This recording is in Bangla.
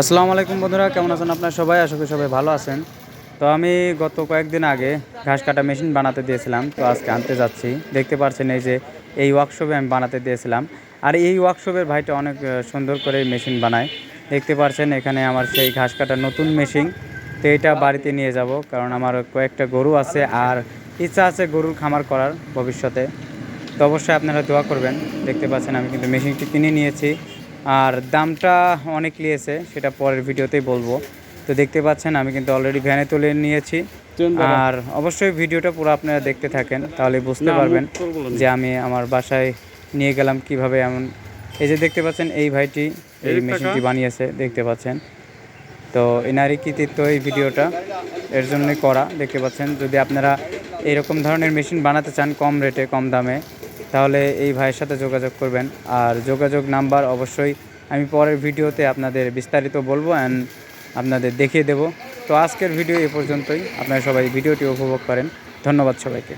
আসসালামু আলাইকুম বন্ধুরা, কেমন আছেন আপনার সবাই? আশা করি সবাই ভালো আছেন। তো আমি গত কয়েকদিন আগে ঘাস কাটা মেশিন বানাতে দিয়েছিলাম, তো আজকে আনতে যাচ্ছি। দেখতে পাচ্ছেন এই যে, এই ওয়ার্কশপে আমি বানাতে দিয়েছিলাম। আর এই ওয়ার্কশপের ভাইটা অনেক সুন্দর করে মেশিন বানায়। দেখতে পাচ্ছেন এখানে আমার সেই ঘাস কাটার নতুন মেশিন। তো এটা বাড়িতে নিয়ে যাব, কারণ আমার কয়েকটা গরু আছে আর ইচ্ছা আছে গরুর খামার করার ভবিষ্যতে। তো অবশ্যই আপনারা দোয়া করবেন। দেখতে পাচ্ছেন আমি কিন্তু মেশিনটি কিনে নিয়েছি। আর দামটা অনেক নিয়েছে সেটা পরের ভিডিওতেই বলব। তো দেখতে পাচ্ছেন আমি কিন্তু অলরেডি ভ্যানে তুলে নিয়েছি। আর অবশ্যই ভিডিওটা পুরো আপনারা দেখতে থাকেন তাহলে বুঝতে পারবেন যে আমি আমার বাসায় নিয়ে গেলাম কীভাবে এমন। এই যে দেখতে পাচ্ছেন এই ভাইটি এই মেশিনটি বানিয়েছে দেখতে পাচ্ছেন। তো এনারই কৃতিত্ব এই ভিডিওটা এর জন্যই করা। দেখতে পাচ্ছেন যদি আপনারা এরকম ধরনের মেশিন বানাতে চান কম রেটে কম দামে তাহলে এই ভাইয়ের সাথে যোগাযোগ করবেন। আর যোগাযোগ নাম্বার অবশ্যই আমি পরের ভিডিওতে আপনাদের বিস্তারিত বলব অ্যান্ড আপনাদের দেখিয়ে দেব। তো আজকের ভিডিও এ পর্যন্তই। আপনারা সবাই ভিডিওটি উপভোগ করেন। ধন্যবাদ সবাইকে।